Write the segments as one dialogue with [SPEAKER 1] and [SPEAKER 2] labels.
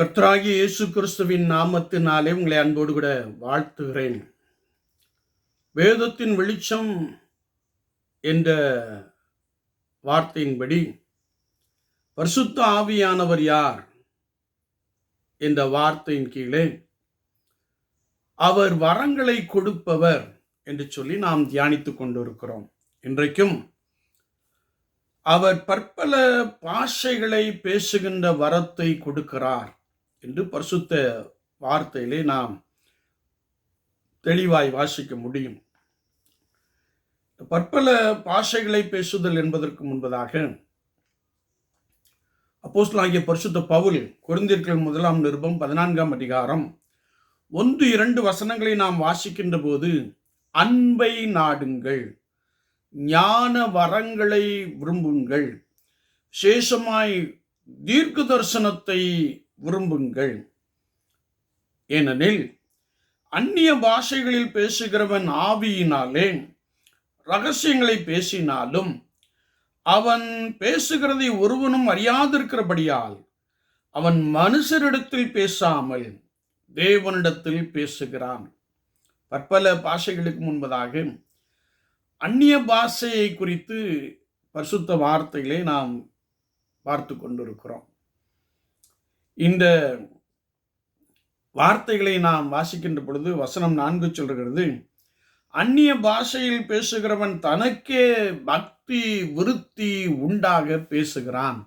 [SPEAKER 1] கர்த்தராகி இயேசு கிறிஸ்துவின் நாமத்தினாலே உங்களை அன்போடு கூட வாழ்த்துகிறேன். வேதத்தின் வெளிச்சம் என்ற வார்த்தையின்படி பரிசுத்த ஆவியானவர் யார் என்ற வார்த்தையின் கீழே அவர் வரங்களை கொடுப்பவர் என்று சொல்லி நாம் தியானித்து கொண்டிருக்கிறோம். இன்றைக்கும் அவர் பற்பல பாஷைகளை பேசுகின்ற வரத்தை கொடுக்கிறார். என்று பரிசுத்த வார்த்தையிலே நாம் தெளிவாய் வாசிக்க முடியும். பற்பல பாஷைகளை பேசுதல் என்பதற்கு முன்பதாக அப்போஸ்தலனாகிய பரிசுத்த பவுல் குருந்தியர்கள் முதலாம் நிருபம் பதினான்காம் அதிகாரம் ஒன்று இரண்டு வசனங்களை நாம் வாசிக்கின்ற போது அன்பை நாடுங்கள் ஞான வரங்களை விரும்புங்கள் விசேஷமாய் தீர்க்க தரிசனத்தை விரும்புங்கள். ஏனெனில் அந்நிய பாஷைகளில் பேசுகிறவன் ஆவியினாலே ரகசியங்களை பேசினாலும் அவன் பேசுகிறதை ஒருவனும் அறியாதிருக்கிறபடியால் அவன் மனுஷரிடத்தில் பேசாமல் தேவனிடத்தில் பேசுகிறான். பற்பல பாஷைகளுக்கு முன்பதாக அந்நிய பாஷையை குறித்து பரிசுத்த வார்த்தைகளை நாம் பார்த்து கொண்டிருக்கிறோம். இந்த வார்த்தைகளை நாம் வாசிக்கின்ற பொழுது வசனம் நான்கு சொல்கிறது அந்நிய பாஷையில் பேசுகிறவன் தனக்கே பக்தி விருத்தி உண்டாக பேசுகிறான்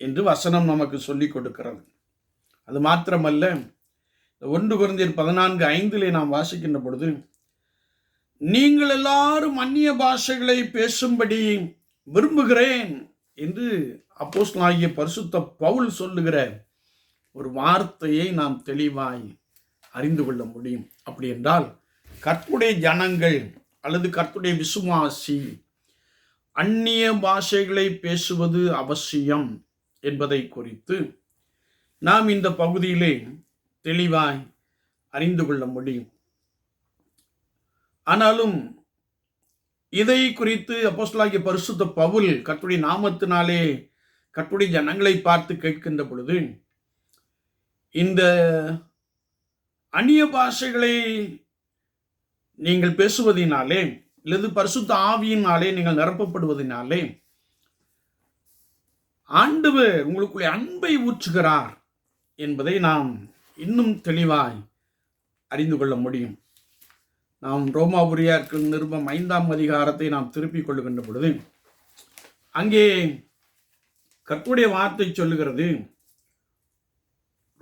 [SPEAKER 1] என்று வசனம் நமக்கு சொல்லிக் கொடுக்கிறது. அது மாத்திரமல்ல ஒன்று குறைந்தர் பதினான்கு ஐந்திலே நாம் வாசிக்கின்ற பொழுது நீங்கள் எல்லாரும் அந்நிய பாஷைகளை பேசும்படி விரும்புகிறேன் என்று அப்போஸ் ஆகிய பரிசுத்த பவுல் சொல்லுகிற ஒரு வார்த்தையை நாம் தெளிவாய் அறிந்து கொள்ள முடியும். அப்படி என்றால் கற்புடைய ஜனங்கள் அல்லது கற்புடைய விசுவாசி அந்நிய பாஷைகளை பேசுவது அவசியம் என்பதை குறித்து நாம் இந்த பகுதியிலே தெளிவாய் அறிந்து கொள்ள முடியும். ஆனாலும் இதை குறித்து அப்போஸ்லாகிய பரிசுத்த பவுல் கர்த்துடைய நாமத்தினாலே கர்த்துடைய ஜனங்களை பார்த்து கேட்கின்ற பொழுது இந்த அந்நிய பாஷைகளை நீங்கள் பேசுவதினாலே அல்லது பரிசுத்த ஆவியினாலே நீங்கள் நிரப்பப்படுவதனாலே ஆண்டவர் உங்களுக்குள்ளே அன்பை ஊற்றுகிறார் என்பதை நாம் இன்னும் தெளிவாய் அறிந்து கொள்ள முடியும். நாம் ரோமாபுரியார்கள் நிருபம் ஐந்தாம் அதிகாரத்தை நாம் திருப்பிக் கொள்ளுகின்ற பொழுது அங்கே கற்புடைய வார்த்தை சொல்லுகிறது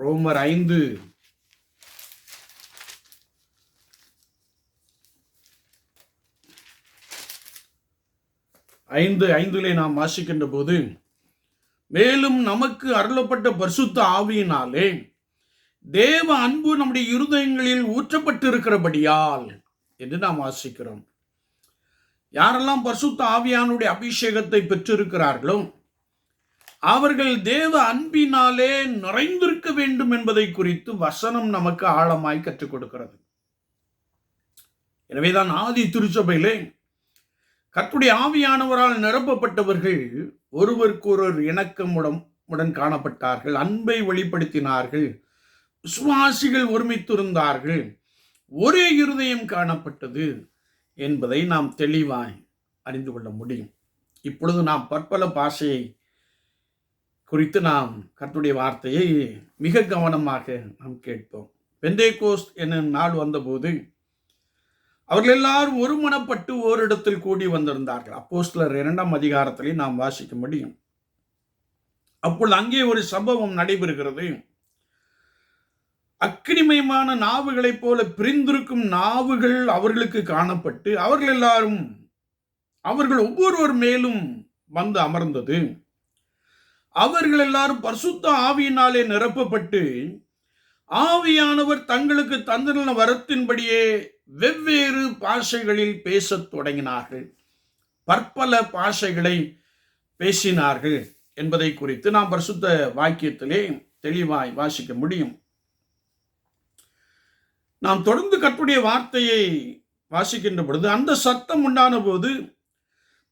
[SPEAKER 1] ரோமர் ஐந்து. ஐந்து ஐந்திலே நாம் வாசிக்கின்ற போது மேலும் நமக்கு அருளப்பட்ட பரிசுத்த ஆவியினாலே தேவ அன்பு நம்முடைய இருதயங்களில் ஊற்றப்பட்டிருக்கிறபடியால் என்று நாம் வாசிக்கிறோம். யாரெல்லாம் பரிசுத்த ஆவியானுடைய அபிஷேகத்தை பெற்றிருக்கிறார்களோ அவர்கள் தேவ அன்பினாலே நிறைந்திருக்க வேண்டும் என்பதை குறித்து வசனம் நமக்கு ஆழமாய் கற்றுக் கொடுக்கிறது. எனவேதான் ஆதி திருச்சபையிலே கற்புடைய ஆவியானவரால் நிரப்பப்பட்டவர்கள் ஒருவருக்கொருவர் இணக்கம் உடன் காணப்பட்டார்கள் அன்பை வெளிப்படுத்தினார்கள் விசுவாசிகள் ஒருமித்திருந்தார்கள் ஒரே இருதயம் காணப்பட்டது என்பதை நாம் தெளிவாய் அறிந்து கொள்ள முடியும். இப்பொழுது நாம் பற்பல பாஷையை குறித்து நாம் கர்த்துடைய வார்த்தையை மிக கவனமாக நாம் கேட்போம். பெந்தே கோஸ்ட் என்னும் நாள் வந்தபோது அவர்கள் எல்லாரும் ஒருமனப்பட்டு ஓரிடத்தில் கூடி வந்திருந்தார்கள். அப்போஸ்தலர் இரண்டாம் அதிகாரத்திலே நாம் வாசிக்க முடியும். அப்பொழுது அங்கே ஒரு சம்பவம் நடைபெறுகிறது. அக்னிமயமான நாவுகளைப் போல பிரிந்திருக்கும் நாவுகள் அவர்களுக்கு காணப்பட்டு அவர்கள் எல்லாரும் அவர்கள் ஒவ்வொருவர் மேலும் வந்து அமர்ந்தது. அவர்கள் எல்லாரும் பரிசுத்த ஆவியினாலே நிரப்பப்பட்டு ஆவியானவர் தங்களுக்கு தந்திரன வரத்தின்படியே வெவ்வேறு பாஷைகளில் பேசத் தொடங்கினார்கள். பற்பல பாஷைகளை பேசினார்கள் என்பதை குறித்து நாம் பரிசுத்த வாக்கியத்திலே தெளிவாய் வாசிக்க முடியும். நாம் தொடர்ந்து கற்புடைய வார்த்தையை வாசிக்கின்ற பொழுது அந்த சத்தம் உண்டான போது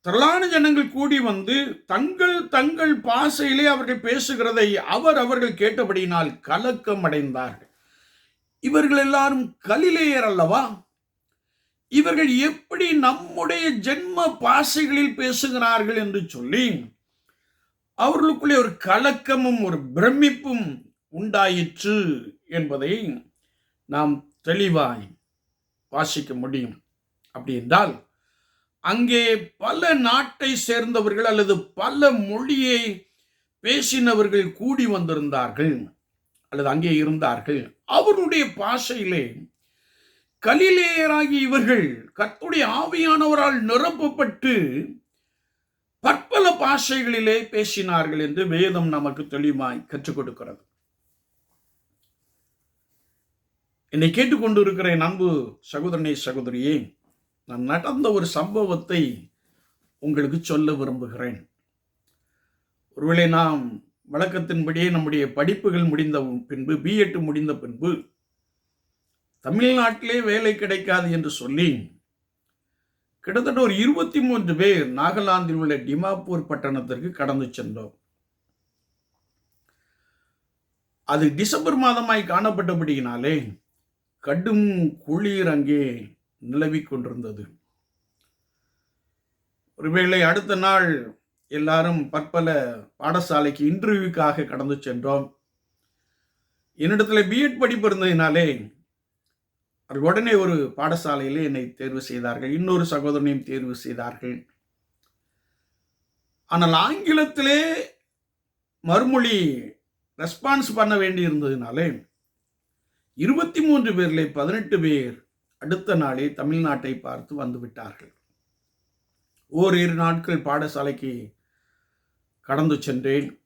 [SPEAKER 1] திரளான ஜனங்கள் கூடி வந்து தங்கள் தங்கள் பாசையிலே அவர்கள் பேசுகிறதை அவர் அவர்கள் கேட்டபடியினால் கலக்கம் அடைந்தார்கள். இவர்கள் எல்லாரும் கலிலேயர் அல்லவா? இவர்கள் எப்படி நம்முடைய ஜென்ம பாசைகளில் பேசுகிறார்கள் என்று சொல்லி அவர்களுக்குள்ளே ஒரு கலக்கமும் ஒரு பிரமிப்பும் உண்டாயிற்று என்பதை நாம் தெளிவாய் வாசிக்க முடியும். அப்படி என்றால் அங்கே பல நாட்டை சேர்ந்தவர்கள் அல்லது பல மொழியை பேசினவர்கள் கூடி வந்திருந்தார்கள் அல்லது அங்கே இருந்தார்கள். அவருடைய பாஷையிலே கலிலேயராகி இவர்கள் கத்துடைய ஆவியானவரால் நிரப்பப்பட்டு பற்பல பாஷைகளிலே பேசினார்கள் என்று வேதம் நமக்கு தெளிவாய் கற்றுக் கொடுக்கிறது. என்னை கேட்டுக்கொண்டிருக்கிற என் அன்பு சகோதரனே சகோதரியே நான் நடந்த ஒரு சம்பவத்தை உங்களுக்கு சொல்ல விரும்புகிறேன். ஒருவேளை நாம் வழக்கத்தின்படியே நம்முடைய படிப்புகள் முடிந்த பின்பு பிஎட் முடிந்த பின்பு தமிழ்நாட்டிலே வேலை கிடைக்காது என்று சொல்லி கிட்டத்தட்ட ஒரு இருபத்தி மூன்று பேர் நாகாலாந்தில் உள்ள டிமாப்பூர் பட்டணத்திற்கு கடந்து சென்றோம். அது டிசம்பர் மாதமாய் காணப்பட்டபடியினாலே கடும் குளிர் அங்கே நிலவிக் கொண்டிருந்தது. ஒருவேளை அடுத்த நாள் எல்லாரும் பற்பல பாடசாலைக்கு இன்டர்வியூக்காக கடந்து சென்றோம். என்னிடத்துல பிஎட் படிப்பு இருந்ததினாலே அது உடனே ஒரு பாடசாலையிலே என்னை தேர்வு செய்தார்கள். இன்னொரு சகோதரனையும் தேர்வு செய்தார்கள். ஆனால் ஆங்கிலத்திலே மறுமொழி ரெஸ்பான்ஸ் பண்ண வேண்டி இருந்ததுனாலே இருபத்தி மூன்று பேரில் பதினெட்டு பேர் அடுத்த நாளே தமிழ்நாட்டை பார்த்து வந்துவிட்டார்கள் ஓரிரு நாட்கள் பாடசாலைக்கு கடந்து சென்றேன்.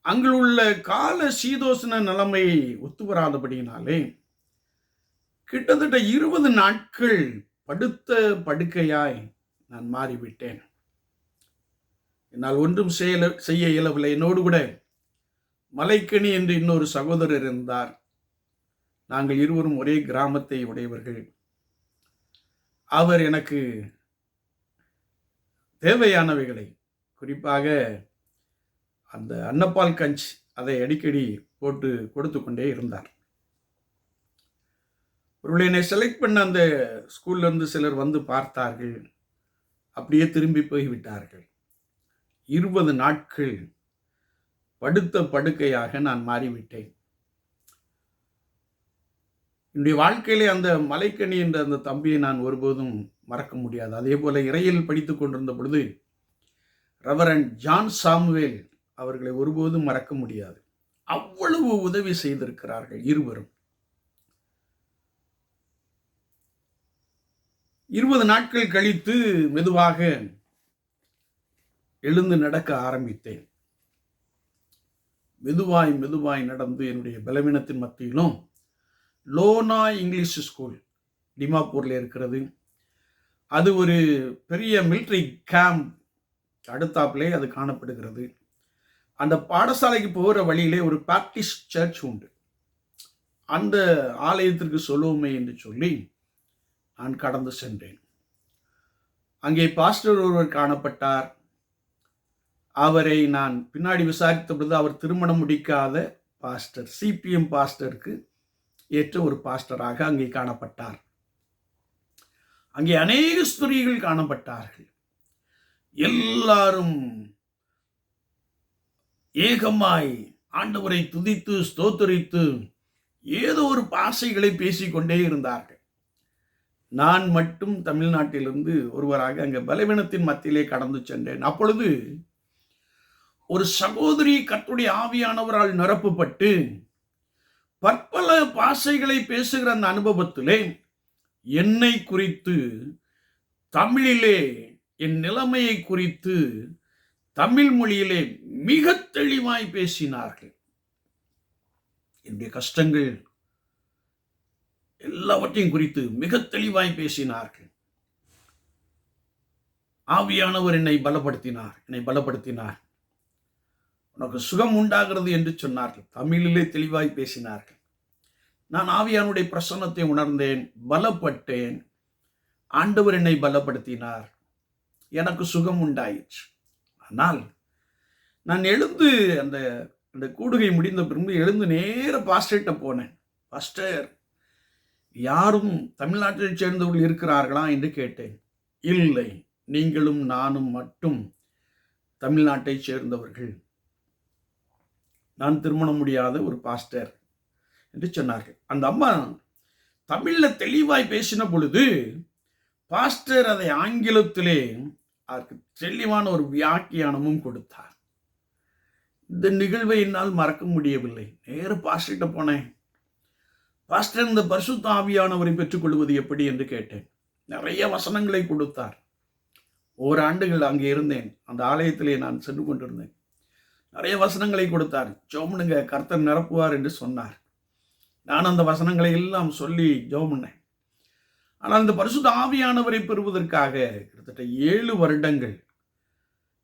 [SPEAKER 1] அங்குள்ள கால சீதோசன நிலைமை ஒத்து வராதபடியினாலே கிட்டத்தட்ட இருபது நாட்கள் படுத்த படுக்கையாய் நான் மாறிவிட்டேன். என்னால் ஒன்றும் செய்ய செய்ய இயலவில்லை. என்னோடு கூட மலைக்கணி என்று இன்னொரு சகோதரர் இருந்தார். நாங்கள் இருவரும் ஒரே கிராமத்தை உடையவர்கள். அவர் எனக்கு தேவையானவைகளை குறிப்பாக அந்த அன்னப்பால் கஞ்ச் அதை அடிக்கடி போட்டு கொடுத்து கொண்டே இருந்தார். இவர்களை என்னை செலக்ட் பண்ண அந்த ஸ்கூல்லேருந்து சிலர் வந்து பார்த்தார்கள். அப்படியே திரும்பி போய்விட்டார்கள். இருபது நாட்கள் படுத்த படுக்கையாக நான் மாறிவிட்டேன். என்னுடைய வாழ்க்கையிலே அந்த மலைக்கணி என்ற அந்த தம்பியை நான் ஒருபோதும் மறக்க முடியாது. அதே போல் இறையில் படித்துக் கொண்டிருந்த பொழுது ரெவரன் ஜான் சாமுவேல் அவர்களை ஒருபோதும் மறக்க முடியாது. அவ்வளவு உதவி செய்திருக்கிறார்கள் இருவரும். இருபது நாட்கள் கழித்து மெதுவாக எழுந்து நடக்க ஆரம்பித்தேன். மெதுவாய் மெதுவாய் நடந்து என்னுடைய பலவீனத்தின் மத்தியிலும் லோனா இங்கிலீஷ் ஸ்கூல் டிமாப்பூரில் இருக்கிறது. அது ஒரு பெரிய மிலிட்ரி கேம்ப் அடுத்தாப்புலே அது காணப்படுகிறது. அந்த பாடசாலைக்கு போகிற வழியிலே ஒரு பேப்டிஸ்ட் சர்ச் உண்டு. அந்த ஆலயத்திற்கு சொல்லுவோமே என்று சொல்லி நான் கடந்து சென்றேன். அங்கே பாஸ்டர் ஒருவர் காணப்பட்டார். அவரை நான் பின்னாடி விசாரித்த பொழுது அவர் திருமணம் முடிக்காத பாஸ்டர் சிபிஎம் பாஸ்டருக்கு ஏற்ற ஒரு பாஸ்டராக அங்கே காணப்பட்டார். அங்கே அநேக ஸ்திரீகள் காணப்பட்டார்கள். எல்லாரும் ஏகமாய் ஆண்டவரை துதித்து ஸ்தோத்தரித்து ஏதோ ஒரு பாசைகளை பேசிக்கொண்டே இருந்தார்கள். நான் மட்டும் தமிழ்நாட்டிலிருந்து ஒருவராக அங்கே பலவீனத்தின் மத்தியிலே கடந்து சென்றேன். அப்பொழுது ஒரு சகோதரி கத்துடைய ஆவியானவரால் நிரப்பப்பட்டு பற்பல பாசைகளை பேசுகிற அந்த அனுபவத்திலே என்னை குறித்து தமிழிலே என் நிலைமையை குறித்து தமிழ் மொழியிலே மிக தெளிவாய் பேசினார்கள். என்னுடைய கஷ்டங்கள் எல்லாவற்றையும் குறித்து மிக தெளிவாய் பேசினார்கள். ஆவியானவர் என்னை பலப்படுத்தினார் என்னை பலப்படுத்தினார். உனக்கு சுகம் உண்டாகிறது என்று சொன்னார்கள். தமிழிலே தெளிவாய் பேசினார்கள். நான் ஆவியானுடைய பிரசன்னத்தை உணர்ந்தேன் பலப்பட்டேன். ஆண்டவர் என்னை பலப்படுத்தினார். எனக்கு சுகம் உண்டாயிற்று. ஆனால் நான் எழுந்து அந்த அந்த கூடுகை முடிந்த பிறகு எழுந்து நேர பாஸ்டர்கிட்ட போனேன். பாஸ்டர் யாரும் தமிழ்நாட்டில் சேர்ந்தவர்கள் இருக்கிறார்களா? என்று கேட்டேன். இல்லை நீங்களும் நானும் மட்டும் தமிழ்நாட்டைச் சேர்ந்தவர்கள். நான் திருமணம் முடியாத ஒரு பாஸ்டர் என்று சொன்னார்கள். அந்த அம்மா தமிழில் தெளிவாய் பேசின பொழுது பாஸ்டர் அதை ஆங்கிலத்திலே அதற்கு தெளிவான ஒரு வியாக்கியானமும் கொடுத்தார். இந்த நிகழ்வை என்னால் மறக்க முடியவில்லை. நேரம் பாஸ்டர்கிட்ட போனேன். பாஸ்டர் இந்த பரிசுத்த ஆவியானவரை பெற்றுக்கொள்வது எப்படி என்று கேட்டேன். நிறைய வசனங்களை கொடுத்தார். ஓராண்டுகள் அங்கே இருந்தேன். அந்த ஆலயத்திலே நான் சென்று கொண்டிருந்தேன். நிறைய வசனங்களை கொடுத்தார். ஜோமனுங்க கர்த்தர் நிரப்புவார் என்று சொன்னார். நான் அந்த வசனங்களை எல்லாம் சொல்லி ஜோமுன்னேன் ஆனால் அந்த பரிசுத்த ஆவியானவரை பெறுவதற்காக கிட்டத்தட்ட ஏழு வருடங்கள்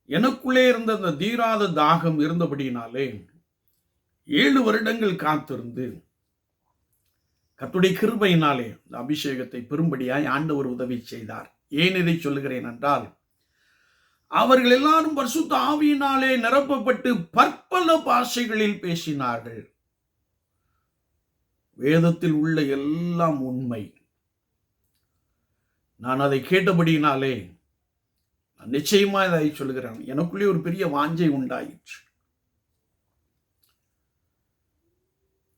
[SPEAKER 1] எனக்குள்ளே இருந்த அந்த தீராத தாகம் இருந்தபடியினாலே ஏழு வருடங்கள் காத்திருந்து கத்துடைய கிருபையினாலே அந்த அபிஷேகத்தை பெரும்படியாய் ஆண்டவர் உதவி செய்தார். ஏன் இதை சொல்லுகிறேன் என்றால் அவர்கள் எல்லாரும் பரிசுத்த ஆவியினாலே நிரப்பப்பட்டு பற்பல பாஷைகளில் பேசினார்கள். வேதத்தில் உள்ள எல்லாம் உண்மை. நான் அதை கேட்டபடியினாலே நான் நிச்சயமா இதை சொல்கிறேன் எனக்குள்ளே ஒரு பெரிய வாஞ்சை உண்டாயிற்று.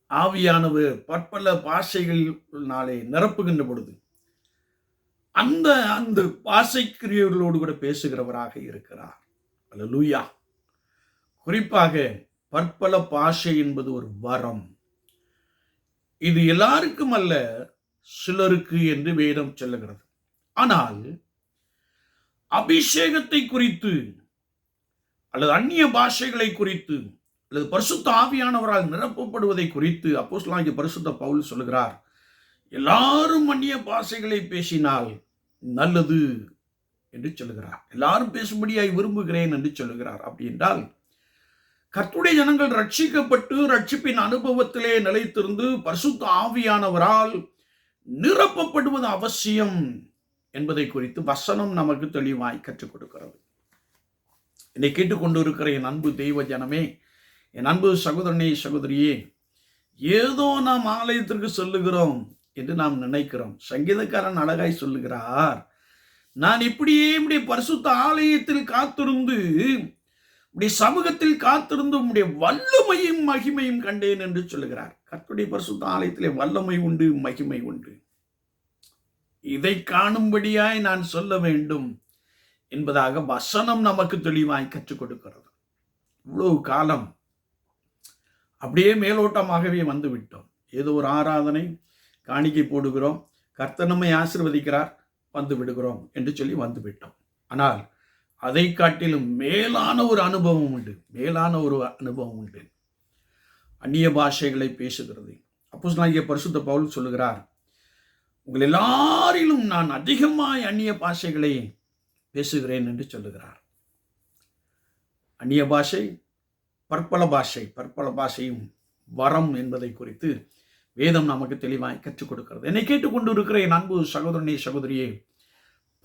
[SPEAKER 1] ஆவியானவர் பற்பல பாஷைகளினாலே நிரப்புகின்ற பொழுது அந்த அந்த ஆசைக்குரியவர்களோடு கூட பேசுகிறவராக இருக்கிறார். அல்ல லூயா குறிப்பாக பற்பல பாஷை என்பது ஒரு வரம். இது எல்லாருக்கும் அல்ல சிலருக்கு என்று வேதம் சொல்லுகிறது. ஆனால் அபிஷேகத்தை குறித்து அல்லது அந்நிய பாஷைகளை குறித்து அல்லது பரிசுத்த ஆவியானவரால் நிரப்பப்படுவதை குறித்து அப்போஸ்லாகிய பரிசுத்த பவுல் சொல்லுகிறார். எல்லாரும் அந்நிய பாஷைகளை பேசினால் நல்லது என்று சொல்லுகிறார். எல்லாரும் பேசும்படியாய் விரும்புகிறேன் என்று சொல்லுகிறார். அப்படி என்றால் கர்த்துடைய ஜனங்கள் ரட்சிக்கப்பட்டு ரட்சிப்பின் அனுபவத்திலே நிலைத்திருந்து பரிசுத்த ஆவியானவரால் நிரப்பப்படுவது அவசியம் என்பதை குறித்து வசனம் நமக்கு தெளிவாய் கற்றுக் கொடுக்கிறது. என்னை கேட்டுக்கொண்டிருக்கிற என் அன்பு தெய்வ ஜனமே என் அன்பு சகோதரனே சகோதரியே ஏதோ நாம் ஆலயத்திற்கு செல்லுகிறோம். என்று நாம் நினைக்கிறோம். சங்கீதக்காரன் அழகாய் சொல்லுகிறார் நான் இப்படியே இப்படி பரிசுத்த ஆலயத்தில் காத்திருந்து இப்படி சமூகத்தில் காத்திருந்து உடைய வல்லமையும் மகிமையும் கண்டேன் என்று சொல்லுகிறார். கத்துடைய பரிசுத்த ஆலயத்திலே வல்லமை உண்டு மகிமை உண்டு. இதை காணும்படியாய் நான் சொல்ல வேண்டும் என்பதாக வசனம் நமக்கு தெளிவாய் கற்றுக் கொடுக்கிறது. இவ்வளவு காலம் அப்படியே மேலோட்டமாகவே வந்து விட்டோம் ஏதோ ஒரு ஆராதனை காணிக்கை போடுகிறோம். கர்த்தர் நம்மை ஆசிர்வதிக்கிறார் வந்து விடுகிறோம் என்று சொல்லி வந்து விட்டோம். ஆனால் அதை காட்டிலும் மேலான ஒரு அனுபவம் உண்டு. மேலான ஒரு அனுபவம் உண்டு. அந்நிய பாஷைகளை பேசுகிறது. அப்போஸ் நாகிய பரிசுத்த பவுல் சொல்லுகிறார் உங்கள் எல்லாரிலும் நான் அதிகமாய் அந்நிய பாஷைகளை பேசுகிறேன் என்று சொல்லுகிறார். அந்நிய பாஷை பற்பல பாஷை பற்பல பாஷையும் வரம் என்பதை குறித்து வேதம் நமக்கு தெளிவாய் கற்றுக் கொடுக்கிறது. என்னை கேட்டுக்கொண்டு இருக்கிற என் அன்பு சகோதரனே சகோதரியே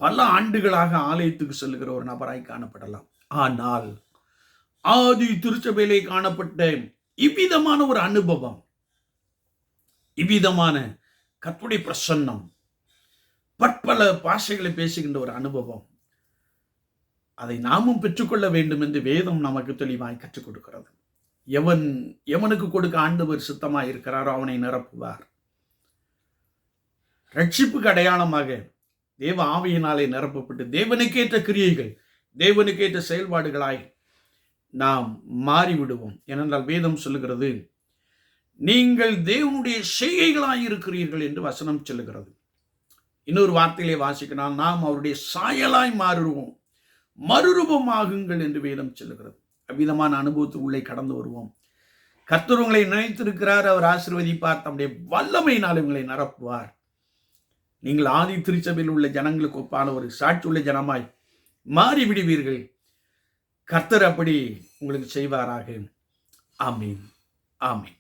[SPEAKER 1] பல ஆண்டுகளாக ஆலயத்துக்கு செல்லுகிற ஒரு நபராய் காணப்படலாம். ஆனால் ஆதி திருச்சபையிலே காணப்பட்ட இவ்விதமான ஒரு அனுபவம் இவ்விதமான கத்துடைய பிரசன்னம் பற்பல பாஷைகளை பேசுகின்ற ஒரு அனுபவம் அதை நாமும் பெற்றுக்கொள்ள வேண்டும் என்று வேதம் நமக்கு தெளிவாய் கற்றுக் கொடுக்கிறது. எவன் எவனுக்கு கொடுக்க ஆண்டவர் சுத்தமாக இருக்கிறாரோ அவனை நிரப்புவார். ரட்சிப்புக்கு அடையாளமாக தேவ ஆவியினாலே நிரப்பப்பட்டு தேவனுக்கேற்ற கிரியைகள் தேவனுக்கேற்ற செயல்பாடுகளாய் நாம் மாறிவிடுவோம். ஏனென்றால் வேதம் சொல்லுகிறது நீங்கள் தேவனுடைய செய்கைகளாய் இருக்கிறீர்கள் என்று வசனம் சொல்லுகிறது. இன்னொரு வார்த்தையிலே வாசிக்கிறால் நாம் அவருடைய சாயலாய் மாறுவோம். மறுரூபமாகுங்கள் என்று வேதம் சொல்லுகிறது. அவ்விதமான அனுபவத்துக்குள்ளே கடந்து வருவோம். கர்த்தர் உங்களை நினைத்திருக்கிறார் அவர் ஆசிர்வதிப்பார் தம்முடைய வல்லமையினால் உங்களை நிரப்புவார். நீங்கள் ஆதி திருச்சபையில் உள்ள ஜனங்களுக்கு ஒப்பான ஒரு சாட்சி உள்ள ஜனமாய் மாறிவிடுவீர்கள். கர்த்தர் அப்படி உங்களுக்கு செய்வாராக. ஆமீன். ஆமீன்.